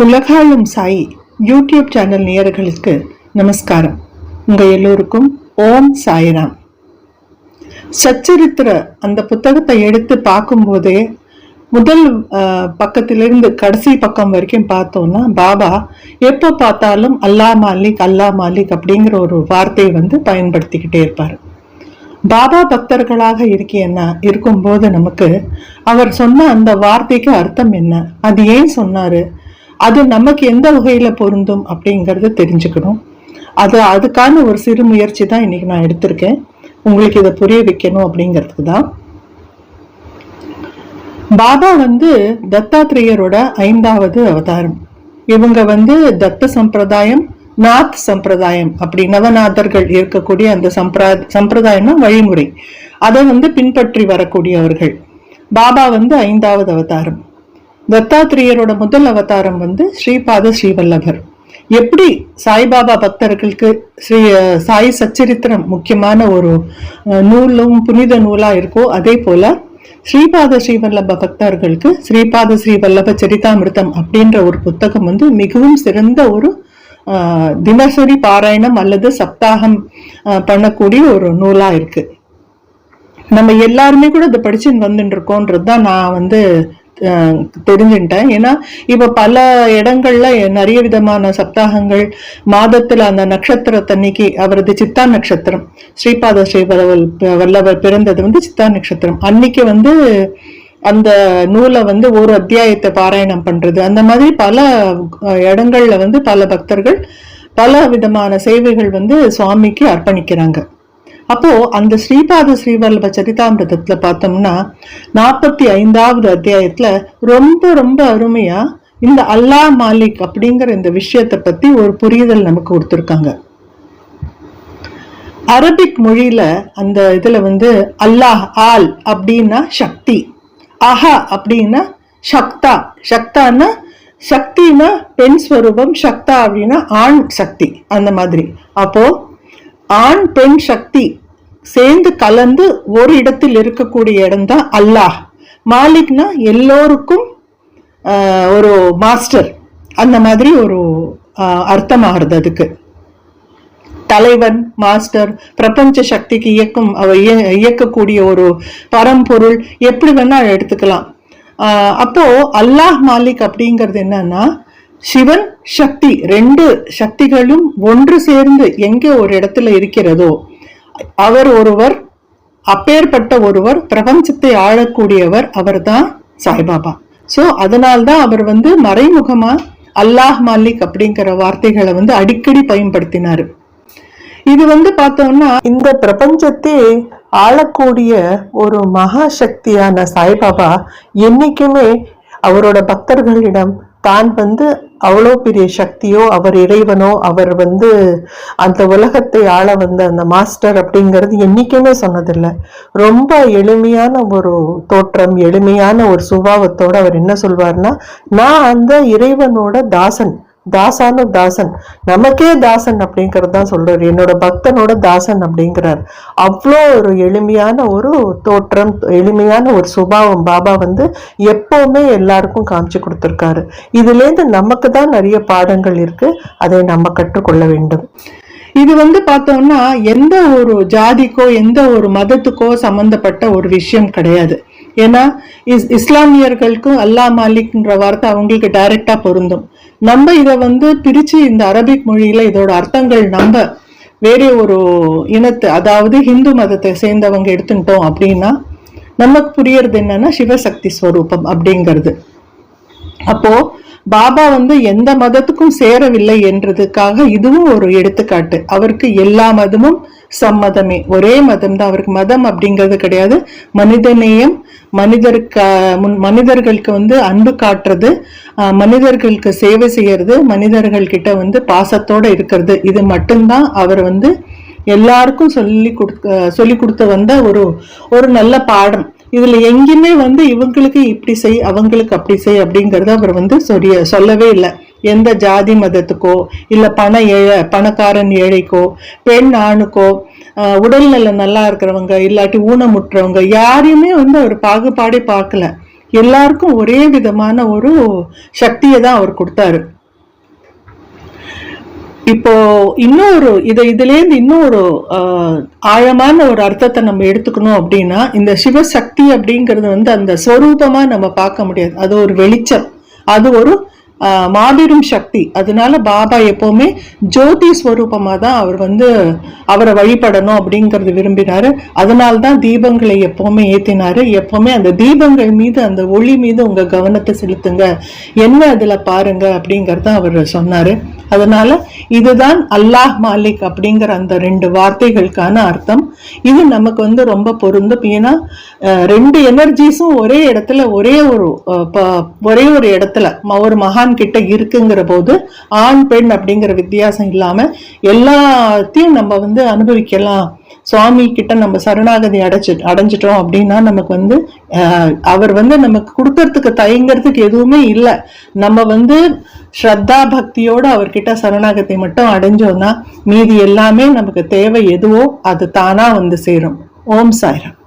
உலகாளும் Sai YouTube channel நேயர்களுக்கு நமஸ்காரம். உங்கள் எல்லோருக்கும் ஓம் சாய்ராம். சச்சரித்திர அந்த புத்தகத்தை எடுத்து பார்க்கும்போதே முதல் பக்கத்திலிருந்து கடைசி பக்கம் வரைக்கும் பார்த்தோம்னா பாபா எப்போ பார்த்தாலும் அல்லா மாலிக் அல்லா மாலிக் அப்படிங்கிற ஒரு வார்த்தையை வந்து பயன்படுத்திக்கிட்டே இருப்பார். பாபா பக்தர்களாக இருக்கேன்னா இருக்கும்போது நமக்கு அவர் சொன்ன அந்த வார்த்தைக்கு அர்த்தம் என்ன? அது ஏன் சொன்னாரு? அது நமக்கு எந்த வகையில பொருந்தும் அப்படிங்கறத தெரிஞ்சுக்கணும். அது அதுக்கான ஒரு சிறு முயற்சி தான் இன்னைக்கு நான் எடுத்திருக்கேன். உங்களுக்கு இதை புரிய வைக்கணும் அப்படிங்கிறதுக்கு தான். பாபா வந்து தத்தாத்திரேயரோட ஐந்தாவது அவதாரம். இவங்க வந்து தத்த சம்பிரதாயம் நாத் சம்பிரதாயம் அப்படி நவநாதர்கள் இருக்கக்கூடிய அந்த சம்பிரா சம்பிரதாயம்னா வழிமுறை. அதை வந்து பின்பற்றி வரக்கூடியவர்கள். பாபா வந்து ஐந்தாவது அவதாரம். தத்தாத்திரேயரோட முதல் அவதாரம் வந்து ஸ்ரீபாத ஸ்ரீவல்லபர். எப்படி சாய்பாபா பக்தர்களுக்கு ஸ்ரீ சாய் சச்சரித்திரம் முக்கியமான ஒரு நூலும் புனித நூலா இருக்கோ அதே போல ஸ்ரீபாத ஸ்ரீவல்லப பக்தர்களுக்கு ஸ்ரீபாத ஸ்ரீவல்லப சரிதாமிர்தம் அப்படின்ற ஒரு புத்தகம் வந்து மிகவும் சிறந்த ஒரு தினசரி பாராயணம் அல்லது சப்தாகம் பண்ணக்கூடிய ஒரு நூலா இருக்கு. நம்ம எல்லாருமே கூட அதை படிச்சுன்னு வந்துட்டு இருக்கோன்றது தான் நான் வந்து தெரிஞ்சுட்டேன் ஏன்னா இப்போ பல இடங்கள்ல நிறைய விதமான சப்தாகங்கள் மாதத்துல அந்த நட்சத்திரத்தன்னைக்கு அவரது சித்தா நட்சத்திரம் ஸ்ரீபாத ஸ்ரீ வல்லவர் பிறந்தது வந்து சித்தா நட்சத்திரம். அன்னைக்கு வந்து அந்த நூலை வந்து ஒரு அத்தியாயத்தை பாராயணம் பண்றது. அந்த மாதிரி பல இடங்கள்ல வந்து பல பக்தர்கள் பல விதமான சேவைகள் வந்து சுவாமிக்கு அர்ப்பணிக்கிறாங்க. அப்போ அந்த ஸ்ரீபாத ஸ்ரீவல்லப சரிதாமிரதத்துல பார்த்தோம்னா நாற்பத்தி ஐந்தாவது அத்தியாயத்துல ரொம்ப ரொம்ப அருமையா இந்த அல்லாஹ் மாலிக் அப்படிங்கிற இந்த விஷயத்தை பத்தி ஒரு புரிதல் நமக்கு கொடுத்துருக்காங்க. அரபிக் மொழியில அந்த இதுல வந்து அல்லாஹ் ஆல் அப்படின்னா சக்தி அஹா அப்படின்னா சக்தா சக்தான்னா சக்தினா பெண் ஸ்வரூபம் சக்தா அப்படின்னா ஆண் சக்தி அந்த மாதிரி. அப்போ ஆண் பெண் சக்தி சேர்ந்து கலந்து ஒரு இடத்தில் இருக்கக்கூடிய இடம் தான் அல்லாஹ். மாலிக்னா எல்லோருக்கும் ஒரு மாஸ்டர். அந்த மாதிரி ஒரு அர்த்தம் ஆகுறது அதுக்கு. தலைவன் மாஸ்டர் பிரபஞ்ச சக்திக்கு இயக்கும் அவ இய- இயக்கக்கூடிய ஒரு பரம்பொருள் எப்படி வேணா எடுத்துக்கலாம். அப்போ அல்லாஹ் மாலிக் அப்படிங்கிறது என்னன்னா சிவன் சக்தி ரெண்டு சக்திகளும் ஒன்று சேர்ந்து எங்கே ஒரு இடத்துல இருக்கிறதோ அவர் ஒருவர் அப்பேற்பட்ட ஒருவர் பிரபஞ்சத்தை ஆளக்கூடியவர் அவர்தான் சாய்பாபா. சோ அதனால்தான் அவர் வந்து மறைமுகமா அல்லாஹ் மாலிக் அப்படிங்கிற வார்த்தைகளை வந்து அடிக்கடி பயன்படுத்தினாரு. இது வந்து பார்த்தோம்னா இந்த பிரபஞ்சத்தை ஆளக்கூடிய ஒரு மகா சக்தியான சாய்பாபா என்னைக்குமே அவரோட பக்தர்களிடம் தான் வந்து அவ்வளோ பெரிய சக்தியோ அவர் இறைவனோ அவர் வந்து அந்த உலகத்தை ஆள வந்த அந்த மாஸ்டர் அப்படிங்கிறது என்றைக்குமே சொன்னதில்லை. ரொம்ப எளிமையான ஒரு தோற்றம் எளிமையான ஒரு சுபாவத்தோட அவர் என்ன சொல்வார்னா நான் அந்த இறைவனோட தாசன். தாசானு தாசன். நமக்கே தாசன் அப்படிங்கிறது தான் சொல்றாரு. என்னோட பக்தனோட தாசன் அப்படிங்கிறார். அவ்வளோ ஒரு எளிமையான ஒரு தோற்றம் எளிமையான ஒரு சுபாவம் பாபா வந்து எப்பவுமே எல்லாருக்கும் காமிச்சு கொடுத்துருக்காரு. இதுலேருந்து நமக்கு தான் நிறைய பாடங்கள் இருக்கு. அதை நம்ம கற்றுக்கொள்ள வேண்டும். இது வந்து பார்த்தோம்னா எந்த ஒரு ஜாதிக்கோ எந்த ஒரு மதத்துக்கோ சம்பந்தப்பட்ட ஒரு விஷயம் கிடையாது. ஏன்னா இஸ் இஸ்லாமியர்களுக்கும் அல்லா மாலிக்ன்ற வார்த்தை அவங்களுக்கு டைரக்டா பொருந்தும். நம்ம இதை வந்து பிரிச்சு இந்த அரபிக் மொழியில இதோட அர்த்தங்கள் நம்ம வேற ஒரு இனத்து அதாவது ஹிந்து மதத்தை சேர்ந்தவங்க எடுத்துட்டோம் அப்படின்னா நமக்கு புரியறது என்னன்னா சிவசக்தி ஸ்வரூபம் அப்படிங்கிறது. அப்போ பாபா வந்து எந்த மதத்துக்கும் சேரவில்லை என்றதுக்காக இதுவும் ஒரு எடுத்துக்காட்டு. அவருக்கு எல்லா மதமும் சம்மதமே. ஒரே மதம் தான் அவருக்கு மதம் அப்படிங்கிறது கிடையாது. மனிதநேயம் மனிதருக்கு முன் மனிதர்களுக்கு வந்து அன்பு காட்டுறது மனிதர்களுக்கு சேவை செய்யறது மனிதர்கள்கிட்ட வந்து பாசத்தோடு இருக்கிறது. இது மட்டும்தான் அவர் வந்து எல்லாருக்கும் சொல்லி கொடுக்க சொல்லி கொடுத்து வந்த ஒரு ஒரு நல்ல பாடம். இதில் எங்கேயுமே வந்து இவங்களுக்கு இப்படி செய் அவங்களுக்கு அப்படி செய் அப்படிங்கிறத அவர் வந்து சொல்லிய சொல்லவே இல்லை. எந்த ஜாதி மதத்துக்கோ இல்ல பண ஏழை பணக்காரன் ஏழைக்கோ பெண் ஆணுக்கோ உடல்நல நல்லா இருக்கிறவங்க இல்லாட்டி ஊனமுற்றவங்க யாரையுமே வந்து அவர் பாகுபாடே பார்க்கல. எல்லாருக்கும் ஒரே விதமான ஒரு சக்தியை தான் அவர் கொடுத்தாரு. இப்போ இன்னொரு இதை இதுலேருந்து இன்னொரு ஆஹ், ஆழமான ஒரு அர்த்தத்தை நம்ம எடுத்துக்கணும் அப்படின்னா இந்த சிவசக்தி அப்படிங்கிறது வந்து அந்த ஸ்வரூபமாக நம்ம பார்க்க முடியாது. அது ஒரு வெளிச்சம். அது ஒரு மாபெரும் சக்தி. அதனால பாபா எப்போவுமே ஜோதி ஸ்வரூபமாக தான் அவர் வந்து அவரை வழிபடணும் அப்படிங்கிறது விரும்பினாரு. அதனால தான் தீபங்களை எப்போவுமே ஏத்தினாரு. எப்போவுமே அந்த தீபங்கள் மீது அந்த ஒளி மீது உங்கள் கவனத்தை செலுத்துங்க. என்ன அதில் பாருங்க அப்படிங்கிறத அவர் சொன்னார். அதனால இதுதான் அல்லாஹ் மாலிக் அப்படிங்கிற அந்த ரெண்டு வார்த்தைகளுக்கான அர்த்தம். இது நமக்கு வந்து ரொம்ப பொருந்தும். ஏன்னா ரெண்டு எனர்ஜிஸும் ஒரே இடத்துல ஒரே ஒரு ஒரே ஒரு இடத்துல ஒரு மகான் கிட்ட இருக்குங்கிற போது ஆண் பெண் அப்படிங்கிற வித்தியாசம் இல்லாம எல்லாத்தையும் நம்ம வந்து அனுபவிக்கலாம். சுவாமி கிட்ட நம்ம சரணாகதி அடைச்சு அடைஞ்சிட்டோம் அப்படின்னா நமக்கு வந்து அஹ், அவர் வந்து நமக்கு கொடுக்கறதுக்கு தயங்குறதுக்கு எதுவுமே இல்லை. நம்ம வந்து ஸ்ரத்தா பக்தியோட அவர்கிட்ட சரணாகத்தை மட்டும் அடைஞ்சோம்னா மீதி எல்லாமே நமக்கு தேவை எதுவோ அது தானா வந்து சேரும். ஓம் சாய்ராம்.